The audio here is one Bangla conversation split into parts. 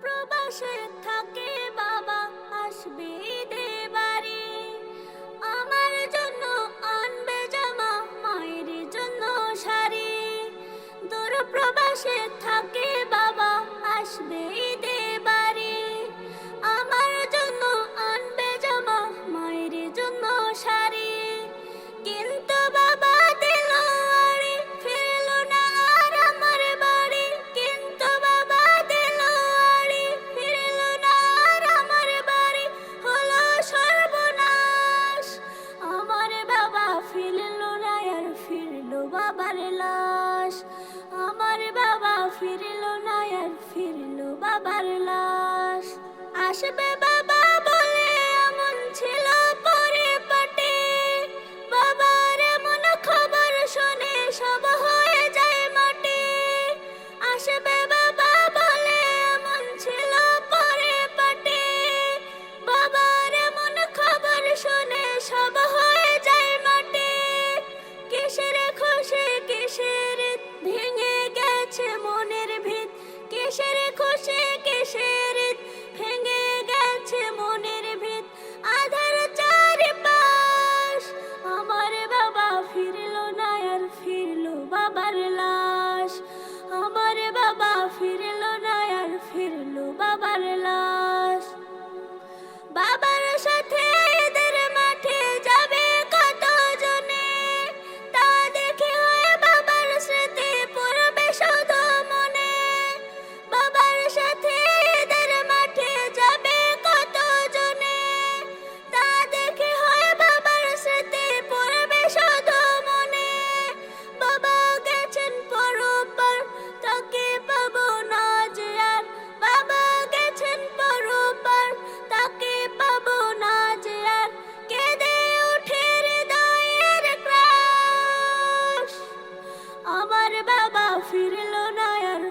প্রবাসে থাকে বাবা, আসবে দেবারে। আমার জন্য আনবে জামা, মায়ের জন্য শাড়ি। দূর প্রবাসে থাকে বাবা ফিরলো না আর ফিরলো বাবার লাশ। আসবে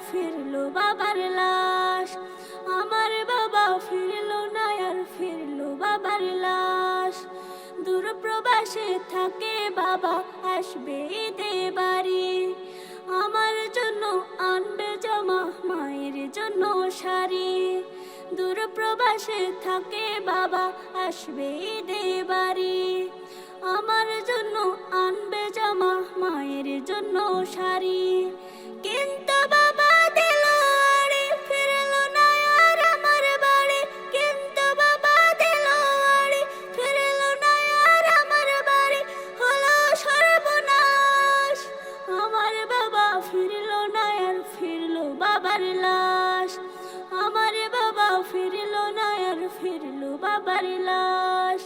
ফিরলো বাবার লাশ। আমার বাবা ফিরলো না, আর ফিরলো বাবার লাশ। দূর প্রবাসে থাকে বাবা, আসবে ঈদে বাড়ি। আমার জন্য আনবে জমা, মায়ের জন্য শাড়ি। দূর প্রবাসে থাকে বাবা, আসবে ঈদে বাড়ি। আমার জন্য আনবে জামা, মায়ের জন্য শাড়ি। ফিরল না আর ফিরল বাবার লাশ।